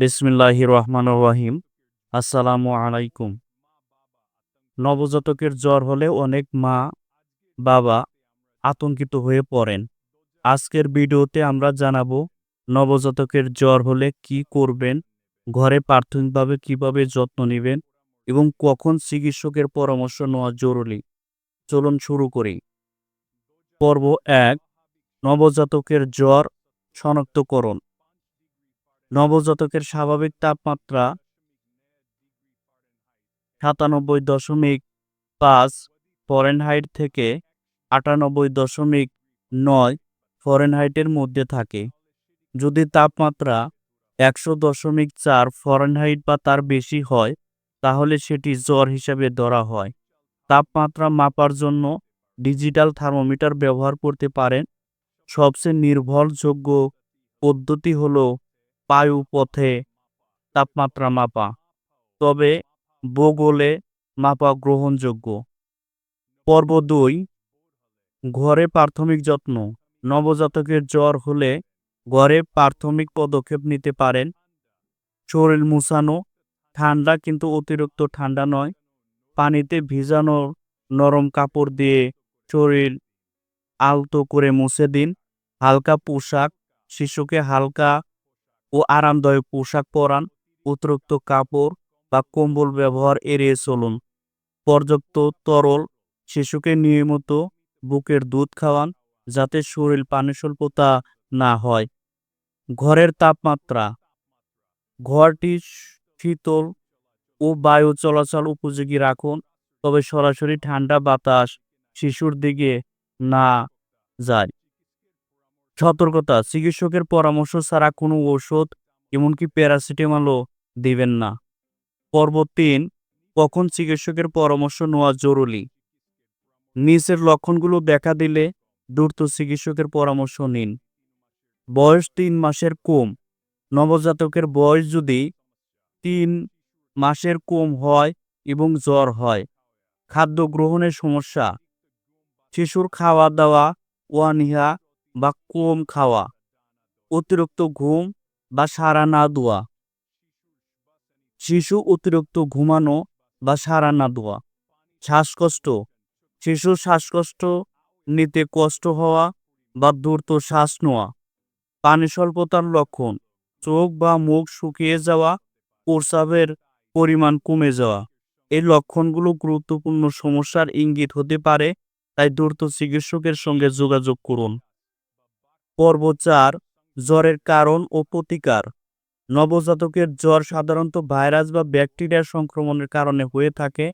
বিসমিল্লাহ রহমান রাহিম। আসসালামু আলাইকুম। নবজাতকের জ্বর হলে অনেক মা বাবা আতঙ্কিত হয়ে পড়েন। আজকের ভিডিওতে আমরা জানাব নবজাতকের জ্বর হলে কি করবেন, ঘরে প্রাথমিকভাবে কীভাবে যত্ন নেবেন এবং কখন চিকিৎসকের পরামর্শ নেওয়া জরুরি। চলুন শুরু করি। পর্ব এক, নবজাতকের জ্বর শনাক্তকরণ। নবজাতকের স্বাভাবিক তাপমাত্রা সাতানব্বই দশমিক পাঁচ ফরেনহাইট থেকে আটানব্বই দশমিক নয় ফরেনহাইটের মধ্যে থাকে। যদি তাপমাত্রা একশো দশমিক চার ফরেনহাইট বা তার বেশি হয়, তাহলে সেটি জ্বর হিসাবে ধরা হয়। তাপমাত্রা মাপার জন্য ডিজিটাল থার্মোমিটার ব্যবহার করতে পারেন। সবচেয়ে নির্ভরযোগ্য পদ্ধতি হলো বায়ুপথে তাপমাত্রা মাপা। তবে ভূগোলে মাপা গ্রহণযোগ্য। পর্ব দুই, ঘরে প্রাথমিক যত্ন। নবজাতকের জ্বর হলে ঘরে প্রাথমিক পদক্ষেপ নিতে পারেন। শরীর মুছানো ঠান্ডা কিন্তু অতিরিক্ত ঠান্ডা নয়। পানিতে ভিজানো নরম কাপড় দিয়ে শরীর আলতো করে মুছে দিন। হালকা পোশাক, শিশুকে হালকা ও আরামদায়ক পোশাক পরান, অতিরিক্ত কাপড় বা কম্বল ব্যবহার এড়িয়ে চলুন। পর্যাপ্ত তরল, শিশুকে নিয়মিত বুকের দুধ খাওয়ান যাতে শরীর পানি স্বল্পতা না হয়। ঘরের তাপমাত্রা। ঘরটি শীতল ও বায়ু চলাচল উপযোগী রাখুন, তবে সরাসরি ঠান্ডা বাতাস শিশুর দিকে না যায়। সতর্কতা, চিকিৎসকের পরামর্শ ছাড়া কোনো ওষুধ এমনকি প্যারাসিটামলও দিবেন না। পর্ব তিন, কখন চিকিৎসকের পরামর্শ নেওয়া জরুরি? নিচের লক্ষণগুলো দেখা দিলে দ্রুত চিকিৎসকের পরামর্শ নিন। বয়স তিন মাসের কম। নবজাতকের বয়স যদি তিন মাসের কম হয় এবং জ্বর হয়। খাদ্য গ্রহণের সমস্যা। শিশুর খাওয়া দাওয়া ওয়ানিহা বা কম খাওয়া, অতিরিক্ত ঘুম বা সারা না দেওয়া, শিশু অতিরিক্ত ঘুমানো বা সারা না দেওয়া, শ্বাসকষ্ট, শিশুর শ্বাসকষ্ট নিতে কষ্ট হওয়া বা দ্রুত শ্বাস নেওয়া, পানি স্বল্পতার লক্ষণ, চোখ বা মুখ শুকিয়ে যাওয়া, প্রস্রাবের পরিমাণ কমে যাওয়া, এই লক্ষণগুলো গুরুত্বপূর্ণ সমস্যার ইঙ্গিত হতে পারে, তাই দ্রুত চিকিৎসকের সঙ্গে যোগাযোগ করুন। পর্ব চার জ্বরের কারণ ও প্রতিকার। নবজাতকের জ্বর সাধারণত ভাইরাস বা ব্যাকটেরিয়া সংক্রমণের কারণে হয়ে থাকে।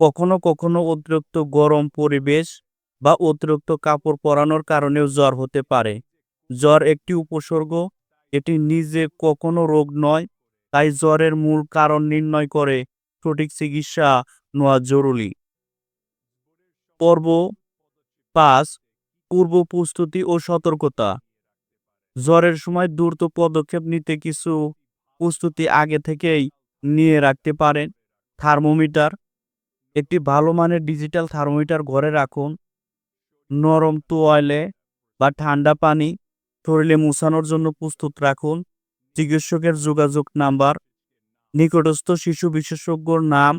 কখনো কখনো অতিরিক্ত গরম পরিবেশ বা অতিরিক্ত কাপড় পরানোর কারণেও জ্বর হতে পারে। জ্বর একটি উপসর্গ, এটি নিজে কখনো রোগ নয়, তাই জ্বরের মূল কারণ নির্ণয় করে সঠিক চিকিৎসা নেওয়া জরুরি। পর্ব পাঁচ পূর্ব প্রস্তুতি ও সতর্কতা। জ্বরের সময় দ্রুত পদক্ষেপ নিতে কিছু প্রস্তুতি আগে থেকেই নিয়ে রাখতে পারেন। থার্মোমিটার, একটি ভালো মানের ডিজিটাল থার্মোমিটার ঘরে রাখুন। নরম তোয়ালে বা ঠান্ডা পানি শরীরে মুছানোর জন্য প্রস্তুত রাখুন। চিকিৎসকের যোগাযোগ নাম্বার, নিকটস্থ শিশু বিশেষজ্ঞর নাম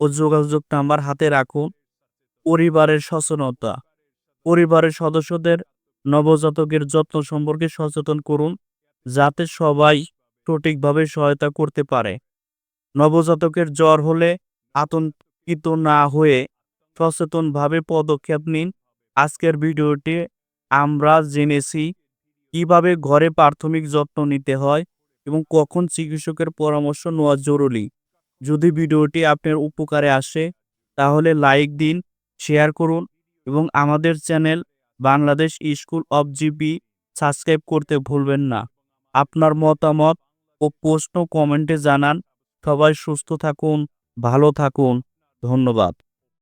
ও যোগাযোগ নাম্বার হাতে রাখুন। পরিবারের সচেতনতা। পরিবারের সদস্যদের নবজাতকের যত্ন সম্পর্কে সচেতন করুন, যাতে সবাই সঠিকভাবে সহায়তা করতে পারে। নবজাতকের জ্বর হলে আতঙ্কিত না হয়ে সচেতনভাবে পদক্ষেপ নিন। আজকের ভিডিওটি আমরা জেনেছি কীভাবে ঘরে প্রাথমিক যত্ন নিতে হয় এবং কখন চিকিৎসকের পরামর্শ নেওয়া জরুরি। যদি ভিডিওটি আপনার উপকারে আসে, তাহলে লাইক দিন, শেয়ার করুন। এবং আমাদের channel Bangladesh school of GP subscribe করতে ভুলবেন না। আপনার মতামত ও প্রশ্ন কমেন্টে জানান। সবাই সুস্থ থাকুন, ভালো থাকুন। ধন্যবাদ।